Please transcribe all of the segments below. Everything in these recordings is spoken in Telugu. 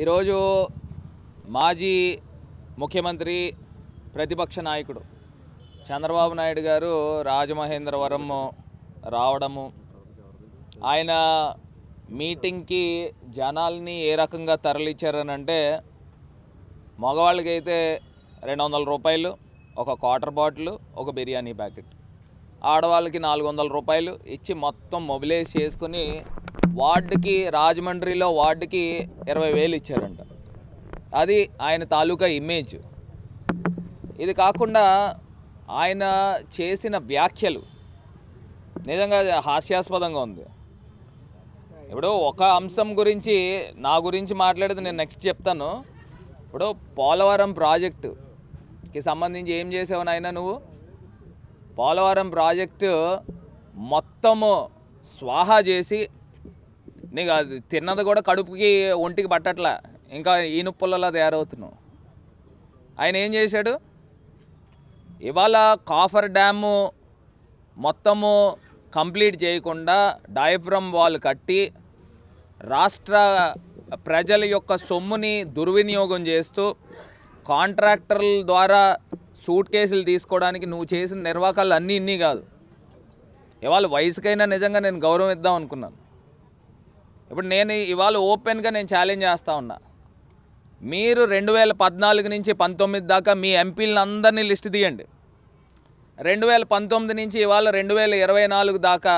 ఈరోజు మాజీ ముఖ్యమంత్రి ప్రతిపక్ష నాయకుడు చంద్రబాబు నాయుడు గారు రాజమహేంద్రవరం రావడము ఆయన మీటింగ్కి జనాల్ని ఏ రకంగా తరలిచ్చారనంటే మగవాళ్ళకైతే రెండు వందల రూపాయలు ఒక క్వార్టర్ బాటిల్ ఒక బిర్యానీ ప్యాకెట్. ఆడవాళ్ళకి నాలుగు వందల రూపాయలు ఇచ్చి మొత్తం మొబిలైజ్ చేసుకుని వార్డుకి రాజమండ్రిలో వార్డుకి ఇరవై వేలు ఇచ్చారంట. అది ఆయన తాలూకా ఇమేజ్. ఇది కాకుండా ఆయన చేసిన వ్యాఖ్యలు నిజంగా హాస్యాస్పదంగా ఉంది. ఇప్పుడు ఒక అంశం గురించి నా గురించి మాట్లాడేది నేను నెక్స్ట్ చెప్తాను. ఇప్పుడు పోలవరం ప్రాజెక్టుకి సంబంధించి ఏం చేసావు నాయన నువ్వు? పోలవరం ప్రాజెక్టు మొత్తము స్వాహా చేసి నీకు అది తిన్నది కూడా కడుపుకి ఒంటికి పట్టట్లా. ఇంకా ఈనుప్పులలా తయారవుతున్నావు. ఆయన ఏం చేశాడు? ఇవాళ కాఫర్ డ్యాము మొత్తము కంప్లీట్ చేయకుండా డయఫ్రమ్ వాల్ కట్టి రాష్ట్ర ప్రజల యొక్క సొమ్ముని దుర్వినియోగం చేస్తూ కాంట్రాక్టర్ల ద్వారా సూట్ కేసులు తీసుకోవడానికి నువ్వు చేసిన నిర్వాకాలు అన్నీ ఇన్ని కాదు. ఇవాళ వయసుకైనా నిజంగా నేను గౌరవం ఇద్దాం అనుకున్నాను. ఇప్పుడు నేను ఇవాళ ఓపెన్గా నేను ఛాలెంజ్ చేస్తూ ఉన్నా. మీరు రెండు వేల పద్నాలుగు నుంచి పంతొమ్మిది దాకా మీ ఎంపీలను అందరినీ లిస్ట్ తీయండి. రెండు వేల పంతొమ్మిది నుంచి ఇవాళ రెండు వేల ఇరవై నాలుగు దాకా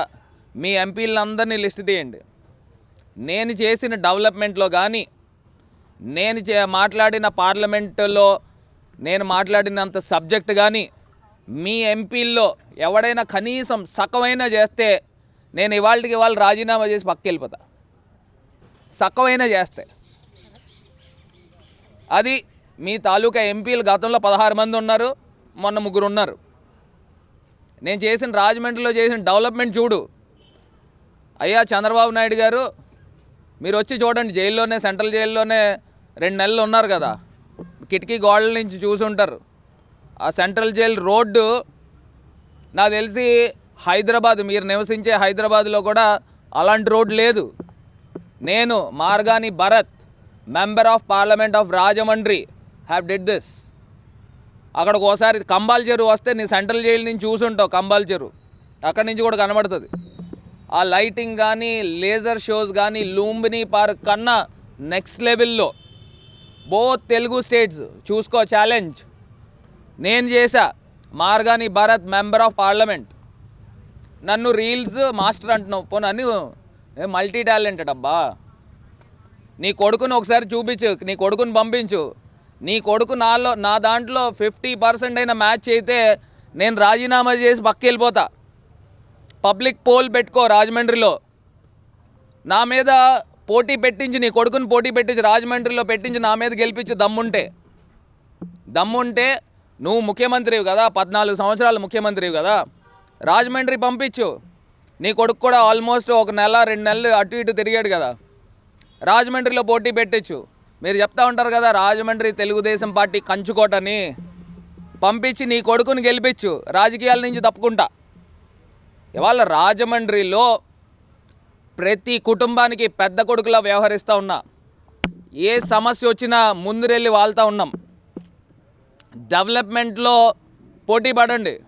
మీ ఎంపీలందరినీ లిస్ట్ తీయండి. నేను చేసిన డెవలప్మెంట్లో కానీ నేను చే మాట్లాడిన పార్లమెంటులో నేను మాట్లాడినంత సబ్జెక్ట్ కానీ మీ ఎంపీల్లో ఎవడైనా కనీసం సకమైనా చేస్తే నేను ఇవాళకి ఇవాళ రాజీనామా చేసి పక్కకి వెళ్ళిపోతా సకమైనా చేస్తే. అది మీ తాలూకా ఎంపీలు గతంలో పదహారు మంది ఉన్నారు మొన్న ముగ్గురు ఉన్నారు. నేను చేసిన రాజమండ్రిలో చేసిన డెవలప్మెంట్ చూడు. అయ్యా చంద్రబాబు నాయుడు గారు మీరు వచ్చి చూడండి జైల్లోనే సెంట్రల్ జైల్లోనే రెండు నెలలు ఉన్నారు కదా. కిటికీ గోడల నుంచి చూసుంటారు. ఆ సెంట్రల్ జైల్ రోడ్డు నాకు తెలిసి హైదరాబాద్ మీరు నివసించే హైదరాబాద్లో కూడా అలాంటి రోడ్ లేదు. నేను Margani Bharat member of parliament of Rajahmundry have did this అక్కడికి ఒకసారి కంబాల్ చెరువు వస్తే నీ సెంట్రల్ జైలు నుంచి చూసుంటావు కంబాల్ చెరువు. అక్కడి నుంచి కూడా కనబడుతుంది. ఆ లైటింగ్ కానీ లేజర్ షోస్ కానీ లూంబిని పార్క్ కన్నా నెక్స్ట్ లెవెల్లో బోత్ తెలుగు స్టేట్స్ చూసుకో ఛాలెంజ్ నేను చేశా Margani Bharat member of parliament. నన్ను రీల్స్ మాస్టర్ అంటున్నావు. పోను ఏ మల్టీ టాలెంటెడ్ అబ్బా. నీ కొడుకుని ఒకసారి చూపించు నీ కొడుకుని పంపించు. నీ కొడుకు నాలో నా దాంట్లో ఫిఫ్టీ పర్సెంట్ అయిన మ్యాచ్ అయితే నేను రాజీనామా చేసి పక్క వెళ్ళిపోతా. పబ్లిక్ పోల్ పెట్టుకో రాజమండ్రిలో. నా మీద పోటీ పెట్టించి నీ కొడుకుని పోటీ పెట్టించి రాజమండ్రిలో పెట్టించి నా మీద గెలిపించి దమ్ముంటే. దమ్ముంటే నువ్వు ముఖ్యమంత్రివి కదా పద్నాలుగు సంవత్సరాలు ముఖ్యమంత్రివి కదా. రాజమండ్రి పంపించు. నీ కొడుకు కూడా ఆల్మోస్ట్ ఒక నెల రెండు నెలలు అటు ఇటు తిరిగాడు కదా. రాజమండ్రిలో పోటీ పెట్టచ్చు. మీరు చెప్తా ఉంటారు కదా రాజమండ్రి తెలుగుదేశం పార్టీ కంచుకోటని. పంపించి నీ కొడుకుని గెలిపించు. రాజకీయాల నుంచి తప్పుకుంటా. ఇవాళ రాజమండ్రిలో ప్రతి కుటుంబానికి పెద్ద కొడుకులా వ్యవహరిస్తూ ఉన్నా. ఏ సమస్య వచ్చినా ముందురెళ్ళి వాళ్తూ ఉన్నాం. డెవలప్మెంట్లో పోటీ పడండి.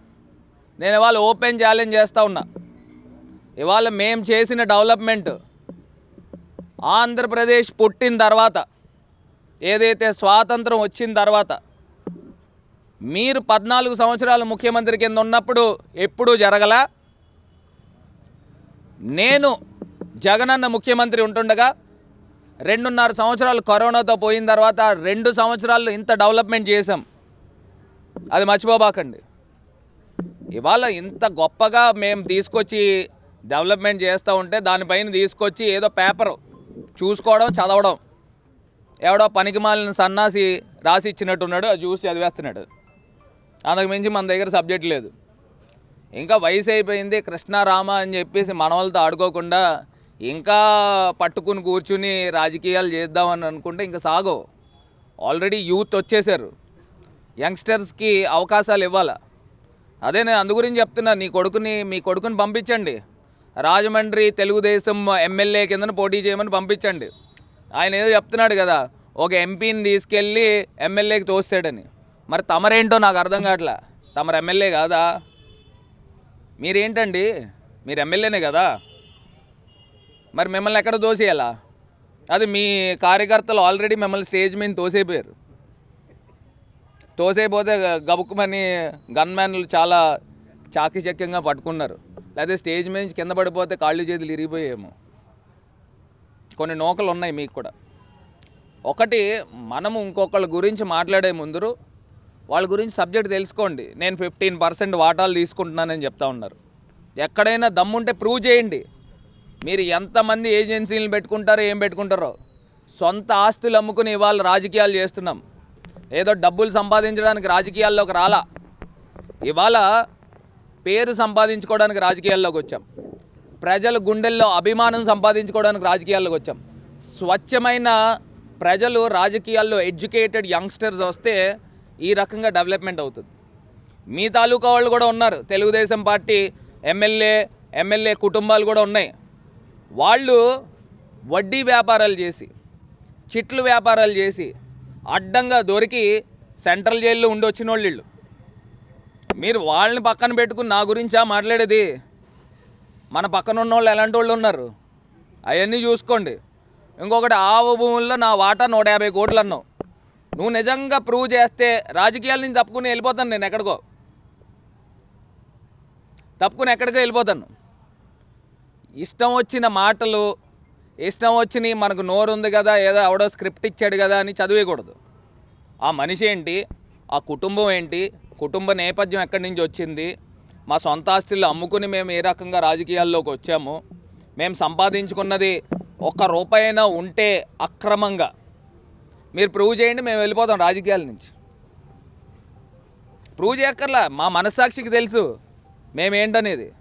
నేను ఇవాళ ఓపెన్ ఛాలెంజ్ చేస్తూ ఉన్నా. ఇవాళ మేము చేసిన డెవలప్మెంట్ ఆంధ్రప్రదేశ్ పుట్టిన తర్వాత ఏదైతే స్వాతంత్రం వచ్చిన తర్వాత మీరు పద్నాలుగు సంవత్సరాలు ముఖ్యమంత్రి కింద ఉన్నప్పుడు ఎప్పుడూ జరగలా? నేను జగనన్న ముఖ్యమంత్రి ఉంటుండగా రెండున్నర సంవత్సరాలు కరోనాతో పోయిన తర్వాత రెండు సంవత్సరాలు ఇంత డెవలప్మెంట్ చేసాం అది మర్చిపోబాకండి. ఇవాళ ఇంత గొప్పగా మేము తీసుకొచ్చి డెవలప్మెంట్ చేస్తూ ఉంటే దానిపైన తీసుకొచ్చి ఏదో పేపర్ చూసుకోవడం చదవడం. ఎవడో పనికి మాలిన సన్నాసి రాసి ఇచ్చినట్టున్నాడు అది చూసి చదివేస్తున్నాడు. అంతకు మించి మన దగ్గర సబ్జెక్ట్ లేదు. ఇంకా వయసు అయిపోయింది కృష్ణారామ అని చెప్పేసి మనవాళ్ళతో ఆడుకోకుండా ఇంకా పట్టుకుని కూర్చుని రాజకీయాలు చేద్దామని అనుకుంటే ఇంకా సాగో ఆల్రెడీ యూత్ వచ్చేసారు. యంగ్స్టర్స్కి అవకాశాలు ఇవ్వాలి. అదే నేను అందు గురించి చెప్తున్నా నీ కొడుకుని మీ కొడుకుని పంపించండి. రాజమండ్రి తెలుగుదేశం ఎమ్మెల్యే కిందన పోటీ చేయమని పంపించండి. ఆయన ఏదో చెప్తున్నాడు కదా ఒక ఎంపీని తీసుకెళ్ళి ఎమ్మెల్యేకి తోస్తాడని. మరి తమరేంటో నాకు అర్థం కావట్లా? తమరు ఎమ్మెల్యే కాదా? మీరేంటండి? మీరు ఎమ్మెల్యేనే కదా? మరి మిమ్మల్ని ఎక్కడ తోసేయాలా? అది మీ కార్యకర్తలు ఆల్రెడీ మిమ్మల్ని స్టేజ్ మీద తోసేపోయారు. తోసేపోతే గబుక్కుమని గన్మ్యాన్లు చాలా చాకచక్యంగా పట్టుకున్నారు. లేకపోతే స్టేజ్ మీద నుంచి కింద పడిపోతే కాళ్ళు చేతులు ఇరిగిపోయేమో కొన్ని నూకలు ఉన్నాయి మీకు కూడా. ఒకటి మనము ఇంకొకళ్ళ గురించి మాట్లాడే ముందు వాళ్ళ గురించి సబ్జెక్ట్ తెలుసుకోండి. నేను ఫిఫ్టీన్ పర్సెంట్ వాటాలు తీసుకుంటున్నానని చెప్తా ఉన్నారు. ఎక్కడైనా దమ్ముంటే ప్రూవ్ చేయండి. మీరు ఎంతమంది ఏజెన్సీలను పెట్టుకుంటారో ఏం పెట్టుకుంటారో. సొంత ఆస్తులు అమ్ముకుని ఇవాళ రాజకీయాలు చేస్తున్నాం. ఏదో డబ్బులు సంపాదించడానికి రాజకీయాల్లోకి రాలా. ఇవాళ పేరు సంపాదించుకోవడానికి రాజకీయాల్లోకి వచ్చాం. ప్రజల గుండెల్లో అభిమానం సంపాదించుకోవడానికి రాజకీయాల్లోకి వచ్చాం. స్వచ్ఛమైన ప్రజలు రాజకీయాల్లో ఎడ్యుకేటెడ్ యంగ్స్టర్స్ వస్తే ఈ రకంగా డెవలప్మెంట్ అవుతుంది. మీ తాలూకా వాళ్ళు కూడా ఉన్నారు. తెలుగుదేశం పార్టీ ఎమ్మెల్యే ఎమ్మెల్యే కుటుంబాలు కూడా ఉన్నాయి. వాళ్ళు వడ్డీ వ్యాపారాలు చేసి చిట్లు వ్యాపారాలు చేసి అడ్డంగా దొరికి సెంట్రల్ జైల్లో ఉండొచ్చిన వాళ్ళు వీళ్ళు. మీరు వాళ్ళని పక్కన పెట్టుకుని నా గురించా మాట్లాడేది? మన పక్కన ఉన్న వాళ్ళు ఎలాంటి వాళ్ళు ఉన్నారు? అవన్నీ చూసుకోండి. ఇంకొకటి ఆవు భూముల్లో నా వాటా నూట యాభై కోట్లు అన్నావు నువ్వు నిజంగా ప్రూవ్ చేస్తే రాజకీయాల నుంచి తప్పుకుని వెళ్ళిపోతాను నేను ఎక్కడికో. తప్పుకుని ఎక్కడికో వెళ్ళిపోతాను. ఇష్టం వచ్చిన మాటలు ఇష్టం వచ్చిన మనకు నోరు ఉంది కదా ఏదో ఎవడో స్క్రిప్ట్ ఇచ్చాడు కదా అని చదివేయకూడదు. ఆ మనిషి ఏంటి? ఆ కుటుంబం ఏంటి? కుటుంబ నేపథ్యం ఎక్కడి నుంచి వచ్చింది? మా సొంత ఆస్తులు అమ్ముకుని మేము ఏ రకంగా రాజకీయాల్లోకి వచ్చాము? మేము సంపాదించుకున్నది ఒక్క రూపాయైనా ఉంటే అక్రమంగా. మీరు ప్రూవ్ చేయండి మేము వెళ్ళిపోతాం రాజకీయాల నుంచి. ప్రూవ్ చేయక్కర్లా మా మనస్సాక్షికి తెలుసు. మేమేంటనేది?